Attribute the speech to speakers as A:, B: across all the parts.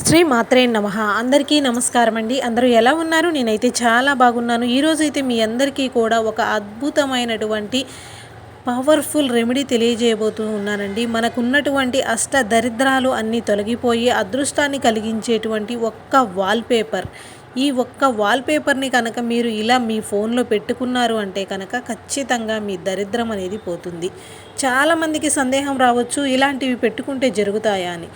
A: శ్రీ మాత్రే నమ. అందరికీ నమస్కారం అండి అందరూ ఎలా ఉన్నారు? నేనైతే చాలా బాగున్నాను. ఈరోజు అయితే మీ అందరికీ కూడా ఒక అద్భుతమైనటువంటి పవర్ఫుల్ రెమెడీ తెలియజేయబోతూ ఉన్నానండి. మనకున్నటువంటి అష్ట దరిద్రాలు అన్నీ తొలగిపోయి అదృష్టాన్ని కలిగించేటువంటి ఒక్క వాల్పేపర్ ఈ ఒక్క వాల్పేపర్ని కనుక మీరు ఇలా మీ ఫోన్లో పెట్టుకున్నారు అంటే కనుక ఖచ్చితంగా మీ దరిద్రం అనేది పోతుంది. చాలామందికి సందేహం రావచ్చు ఇలాంటివి పెట్టుకుంటే జరుగుతాయా అని.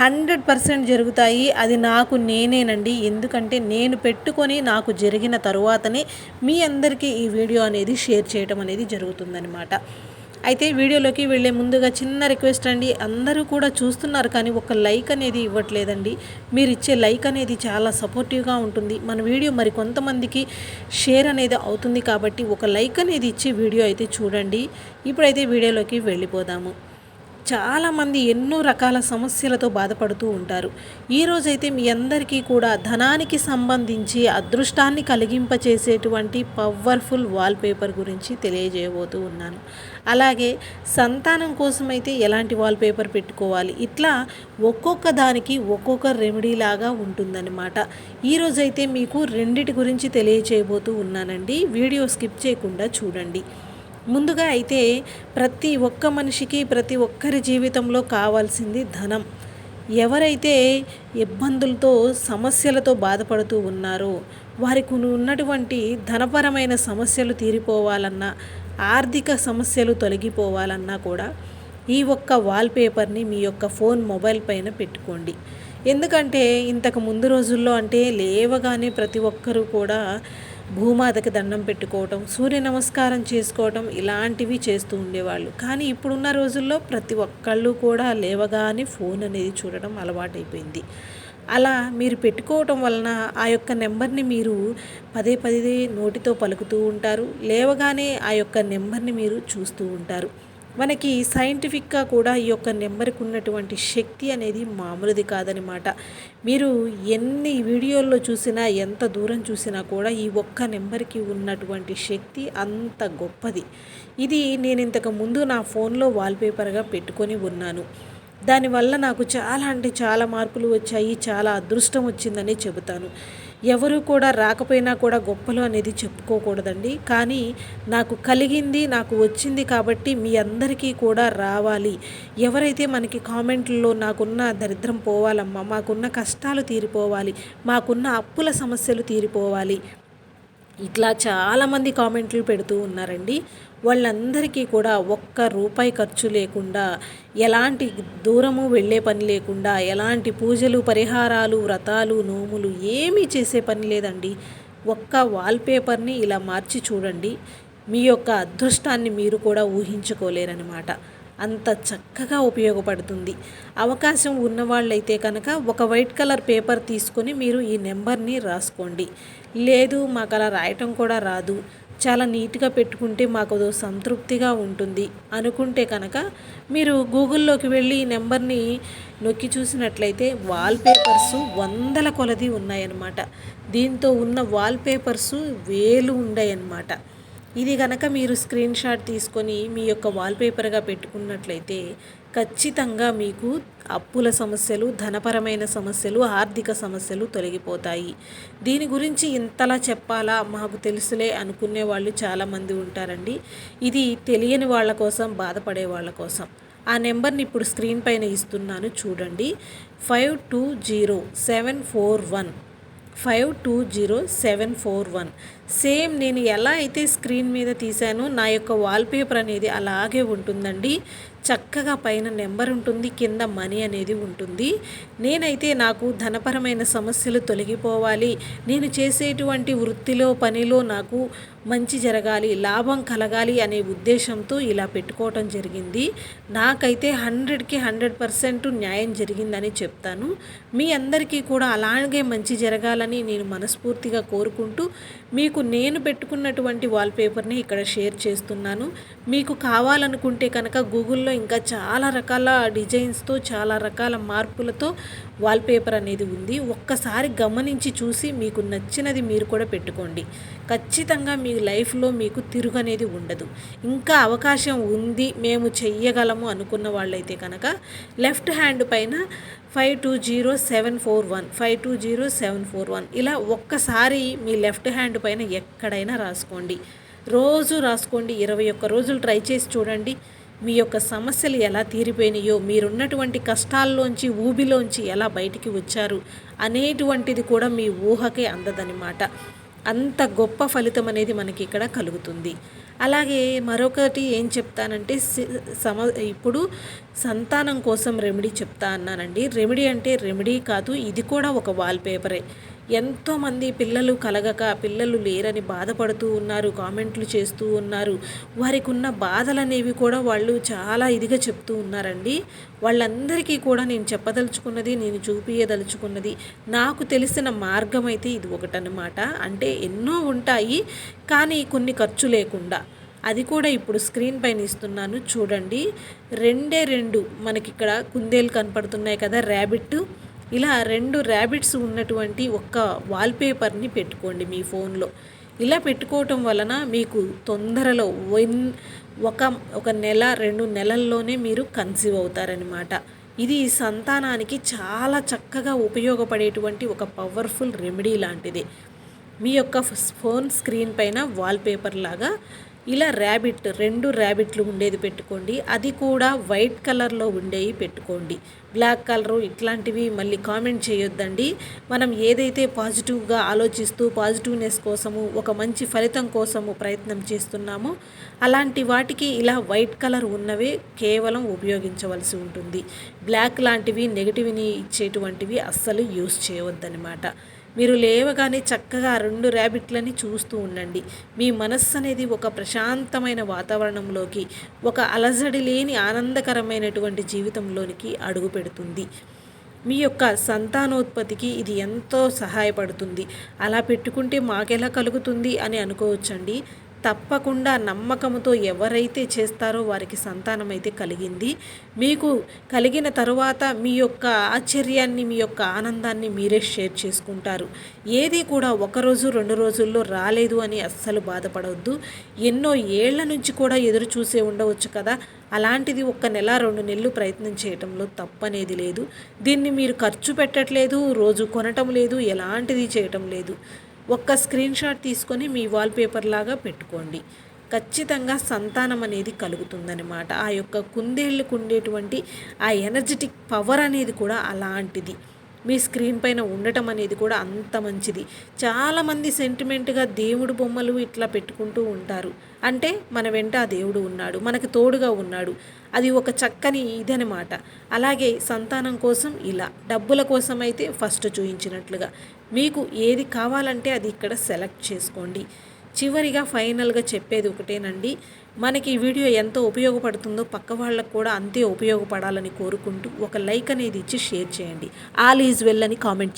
A: హండ్రెడ్ పర్సెంట్ జరుగుతాయి. అది నాకు నేనేనండి. ఎందుకంటే నేను పెట్టుకొని నాకు జరిగిన తరువాతనే మీ అందరికీ ఈ వీడియో అనేది షేర్ చేయడం అనేది జరుగుతుందనమాట అయితే వీడియోలోకి వెళ్ళే ముందుగా చిన్న రిక్వెస్ట్ అండి. అందరూ కూడా చూస్తున్నారు కానీ ఒక లైక్ అనేది ఇవ్వట్లేదండి. మీరు ఇచ్చే లైక్ అనేది చాలా సపోర్టివ్గా ఉంటుంది. మన వీడియో మరి కొంతమందికి షేర్ అనేది అవుతుంది కాబట్టి ఒక లైక్ అనేది ఇచ్చి వీడియో అయితే చూడండి. ఇప్పుడైతే వీడియోలోకి వెళ్ళిపోదాము. చాలామంది ఎన్నో రకాల సమస్యలతో బాధపడుతూ ఉంటారు. ఈరోజైతే మీ అందరికీ కూడా ధనానికి సంబంధించి అదృష్టాన్ని కలిగింపచేసేటువంటి పవర్ఫుల్ వాల్పేపర్ గురించి తెలియజేయబోతూ ఉన్నాను. అలాగే సంతానం కోసమైతే ఎలాంటి వాల్పేపర్ పెట్టుకోవాలి? ఇట్లా ఒక్కొక్క దానికి ఒక్కొక్క రెమెడీ లాగా ఉంటుందన్నమాట. ఈరోజైతే మీకు రెండిటి గురించి తెలియచేయబోతూ ఉన్నానండి. వీడియో స్కిప్ చేయకుండా చూడండి. ముందుగా అయితే ప్రతి ఒక్క మనిషికి ప్రతి ఒక్కరి జీవితంలో కావాల్సింది ధనం. ఎవరైతే ఇబ్బందులతో సమస్యలతో బాధపడుతూ ఉన్నారో వారికి ఉన్నటువంటి ధనపరమైన సమస్యలు తీరిపోవాలన్నా ఆర్థిక సమస్యలు తొలగిపోవాలన్నా కూడా ఈ ఒక్క వాల్పేపర్ని మీ యొక్క ఫోన్ మొబైల్ పైన పెట్టుకోండి. ఎందుకంటే ఇంతకు ముందు రోజుల్లో అంటే లేవగానే ప్రతి ఒక్కరూ కూడా భూమాతకి దండం పెట్టుకోవటం సూర్య నమస్కారం చేసుకోవటం ఇలాంటివి చేస్తూ ఉండేవాళ్ళు. కానీ ఇప్పుడున్న రోజుల్లో ప్రతి ఒక్కళ్ళు కూడా లేవగానే ఫోన్ అనేది చూడటం అలవాటైపోయింది. అలా మీరు పెట్టుకోవటం వలన ఆ యొక్క నెంబర్ని మీరు పదే పదే నోటితో పలుకుతూ ఉంటారు. లేవగానే ఆ యొక్క నెంబర్ని మీరు చూస్తూ ఉంటారు. మనకి సైంటిఫిక్గా కూడా ఈ యొక్క నెంబర్కి ఉన్నటువంటి శక్తి అనేది మామూలుది కాదనమాట మీరు ఎన్ని వీడియోల్లో చూసినా ఎంత దూరం చూసినా కూడా ఈ ఒక్క నెంబర్కి ఉన్నటువంటి శక్తి అంత గొప్పది. ఇది నేను ఇంతకు ముందు నా ఫోన్లో వాల్పేపర్గా పెట్టుకొని ఉన్నాను. దానివల్ల నాకు చాలా అంటే చాలా మార్పులు వచ్చాయి చాలా అదృష్టం వచ్చిందని చెబుతాను. ఎవరు కూడా రాకపోయినా కూడా గొప్పలు అనేది చెప్పుకోకూడదండి. కానీ నాకు కలిగింది నాకు వచ్చింది కాబట్టి మీ అందరికీ కూడా రావాలి. ఎవరైతే మనకి కామెంట్లలో నాకున్న దరిద్రం పోవాలమ్మా మాకున్న కష్టాలు తీరిపోవాలి మాకున్న అప్పుల సమస్యలు తీరిపోవాలి ఇట్లా చాలామంది కామెంట్లు పెడుతూ ఉన్నారండి. వాళ్ళందరికీ కూడా ఒక్క రూపాయి ఖర్చు లేకుండా ఎలాంటి దూరము వెళ్ళే పని లేకుండా ఎలాంటి పూజలు పరిహారాలు వ్రతాలు నోములు ఏమీ చేసే పని లేదండి. ఒక్క వాల్పేపర్ని ఇలా మార్చి చూడండి. మీ యొక్క అదృష్టాన్ని మీరు కూడా ఊహించుకోలేరనమాట అంత చక్కగా ఉపయోగపడుతుంది. అవకాశం ఉన్నవాళ్ళైతే కనుక ఒక వైట్ కలర్ పేపర్ తీసుకొని మీరు ఈ నెంబర్ని రాసుకోండి. లేదు మాకు అలా రాయటం కూడా రాదు. చాలా నీట్గా పెట్టుకుంటే మాకు సంతృప్తిగా ఉంటుంది. అనుకుంటే కనుక మీరు గూగుల్లోకి వెళ్ళి ఈ నెంబర్ని నొక్కి చూసినట్లయితే వాల్పేపర్స్ వందల కొలది ఉన్నాయన్నమాట. దీంతో ఉన్న వాల్పేపర్స్ వేలు ఉన్నాయన్నమాట ఇది కనుక మీరు స్క్రీన్ షాట్ తీసుకొని మీ యొక్క వాల్పేపర్గా పెట్టుకున్నట్లయితే ఖచ్చితంగా మీకు అప్పుల సమస్యలు ధనపరమైన సమస్యలు ఆర్థిక సమస్యలు తొలగిపోతాయి. దీని గురించి ఇంతలా చెప్పాలా? మాకు తెలుసులే అనుకునే వాళ్ళు చాలామంది ఉంటారండి. ఇది తెలియని వాళ్ళ కోసం బాధపడే వాళ్ళ కోసం. ఆ నెంబర్ని ఇప్పుడు స్క్రీన్ పైన ఇస్తున్నాను చూడండి. Five two zero seven four one. Five two zero seven four one. Same నేను ఎలా అయితే స్క్రీన్ మీద తీసానో నా యొక్క వాల్పేపర్ అనేది అలాగే ఉంటుందండి. చక్కగా పైన నెంబర్ ఉంటుంది కింద మనీ అనేది ఉంటుంది. నేనైతే నాకు ధనపరమైన సమస్యలు తొలగిపోవాలి. నేను చేసేటువంటి వృత్తిలో పనిలో నాకు మంచి జరగాలి లాభం కలగాలి అనే ఉద్దేశంతో ఇలా పెట్టుకోవటం జరిగింది. నాకైతే హండ్రెడ్కి హండ్రెడ్ పర్సెంట్ న్యాయం జరిగిందని చెప్తాను. మీ అందరికీ కూడా అలాగే మంచి జరగాలని నేను మనస్ఫూర్తిగా కోరుకుంటూ మీకు నేను పెట్టుకున్నటువంటి వాల్పేపర్ని ఇక్కడ షేర్ చేస్తున్నాను. మీకు కావాలనుకుంటే కనుక గూగుల్లో ఇంకా చాలా రకాల డిజైన్స్తో చాలా రకాల మార్పులతో వాల్పేపర్ అనేది ఉంది. ఒక్కసారి గమనించి చూసి మీకు నచ్చినది మీరు కూడా పెట్టుకోండి. ఖచ్చితంగా మీ లైఫ్లో మీకు తిరుగు అనేది ఉండదు. ఇంకా అవకాశం ఉంది మేము చెయ్యగలము అనుకున్న వాళ్ళైతే కనుక లెఫ్ట్ హ్యాండ్ పైన five two zero seven four one five two zero seven four one ఇలా ఒక్కసారి మీ లెఫ్ట్ హ్యాండ్ పైన ఎక్కడైనా రాసుకోండి. రోజు రాసుకోండి. ఇరవై ఒక్క రోజులు ట్రై చేసి చూడండి. మీ యొక్క సమస్యలు ఎలా తీరిపోయినాయో మీరున్నటువంటి కష్టాల్లోంచి ఊబిలోంచి ఎలా బయటికి వచ్చారు అనేటువంటిది కూడా మీ ఊహకే అందదనమాట అంత గొప్ప ఫలితం అనేది మనకి ఇక్కడ కలుగుతుంది. అలాగే మరొకటి ఏం చెప్తానంటే సమ ఇప్పుడు సంతానం కోసం రెమెడీ చెప్తా అన్నానండి. రెమెడీ అంటే రెమెడీ కాదు ఇది కూడా ఒక వాల్పేపరే ఎంతోమంది పిల్లలు కలగక పిల్లలు లేరని బాధపడుతూ ఉన్నారు కామెంట్లు చేస్తూ ఉన్నారు. వారికి ఉన్న బాధలు అనేవి కూడా వాళ్ళు చాలా ఇదిగా చెప్తూ ఉన్నారండి. వాళ్ళందరికీ కూడా నేను చెప్పదలుచుకున్నది నేను చూపించదలుచుకున్నది నాకు తెలిసిన మార్గం అయితే ఇది ఒకటనమాట అంటే ఎన్నో ఉంటాయి కానీ కొన్ని ఖర్చు లేకుండా. అది కూడా ఇప్పుడు స్క్రీన్ పైన ఇస్తున్నాను చూడండి. రెండే రెండు మనకి ఇక్కడ కుందేలు కనపడుతున్నాయి కదా ర్యాబిట్ ఇలా రెండు ర్యాబిట్స్ ఉన్నటువంటి ఒక్క వాల్పేపర్ని పెట్టుకోండి మీ ఫోన్లో ఇలా పెట్టుకోవటం వలన మీకు తొందరలో వన్ ఒక ఒక నెల రెండు నెలల్లోనే మీరు కన్సీవ్ అవుతారనమాట ఇది సంతానానికి చాలా చక్కగా ఉపయోగపడేటువంటి ఒక పవర్ఫుల్ రెమెడీ లాంటిది. మీ యొక్క ఫోన్ స్క్రీన్ పైన వాల్పేపర్ లాగా ఇలా ర్యాబిట్ రెండు ర్యాబిట్లు ఉండేది పెట్టుకోండి. అది కూడా వైట్ కలర్లో ఉండేవి పెట్టుకోండి. బ్లాక్ కలరు ఇట్లాంటివి మళ్ళీ కామెంట్ చేయొద్దండి. మనం ఏదైతే పాజిటివ్గా ఆలోచిస్తూ పాజిటివ్నెస్ కోసము ఒక మంచి ఫలితం కోసము ప్రయత్నం చేస్తున్నామో అలాంటి వాటికి ఇలా వైట్ కలర్ ఉన్నవే కేవలం ఉపయోగించవలసి ఉంటుంది. బ్లాక్ లాంటివి నెగిటివ్ని ఇచ్చేటువంటివి అస్సలు యూస్ చేయవద్దనమాట మీరు లేవగానే చక్కగా రెండు ర్యాబిట్లని చూస్తూ ఉండండి. మీ మనస్సు అనేది ఒక ప్రశాంతమైన వాతావరణంలోకి ఒక అలజడి లేని ఆనందకరమైనటువంటి జీవితంలోనికి అడుగు పెడుతుంది. మీ యొక్క సంతానోత్పత్తికి ఇది ఎంతో సహాయపడుతుంది. అలా పెట్టుకుంటే మాకెలా కలుగుతుంది అని అనుకోవచ్చండి. తప్పకుండా నమ్మకంతో ఎవరైతే చేస్తారో వారికి సంతానం అయితే కలిగింది. మీకు కలిగిన తరువాత మీ యొక్క ఆశ్చర్యాన్ని మీ యొక్క ఆనందాన్ని మీరే షేర్ చేసుకుంటారు. ఏది కూడా ఒకరోజు రెండు రోజుల్లో రాలేదు అని అస్సలు బాధపడవద్దు ఎన్నో ఏళ్ళ నుంచి కూడా ఎదురు చూసే ఉండవచ్చు కదా. అలాంటిది ఒక్క నెల రెండు నెలలు ప్రయత్నం చేయటంలో తప్పనేది లేదు. దీన్ని మీరు ఖర్చు పెట్టట్లేదు రోజు కొనటం లేదు ఎలాంటిది చేయటం లేదు. ఒక్క స్క్రీన్ షాట్ తీసుకొని మీ వాల్పేపర్ లాగా పెట్టుకోండి. ఖచ్చితంగా సంతానం అనేది కలుగుతుందనమాట ఆ యొక్క కుందేళ్ళకు ఉండేటువంటి ఆ ఎనర్జెటిక్ పవర్ అనేది కూడా అలాంటిది. మీ స్క్రీన్ పైన ఉండటం అనేది కూడా అంత మంచిది. చాలామంది సెంటిమెంట్గా దేవుడు బొమ్మలు ఇట్లా పెట్టుకుంటూ ఉంటారు. అంటే మన వెంట ఆ దేవుడు ఉన్నాడు. మనకు తోడుగా ఉన్నాడు. అది ఒక చక్కని ఇదనమాట. అలాగే సంతానం కోసం ఇలా డబ్బుల కోసం అయితే ఫస్ట్ చూయించినట్లుగా. మీకు ఏది కావాలంటే అది ఇక్కడ సెలెక్ట్ చేసుకోండి. చివరిగా ఫైనల్గా చెప్పేది ఒకటేనండి. మనకి ఈ వీడియో ఎంత ఉపయోగపడుతుందో పక్క వాళ్ళకు కూడా అంతే ఉపయోగపడాలని కోరుకుంటూ ఒక లైక్ అనేది ఇచ్చి షేర్ చేయండి. ఆల్ ఈజ్ వెల్ అని కామెంట్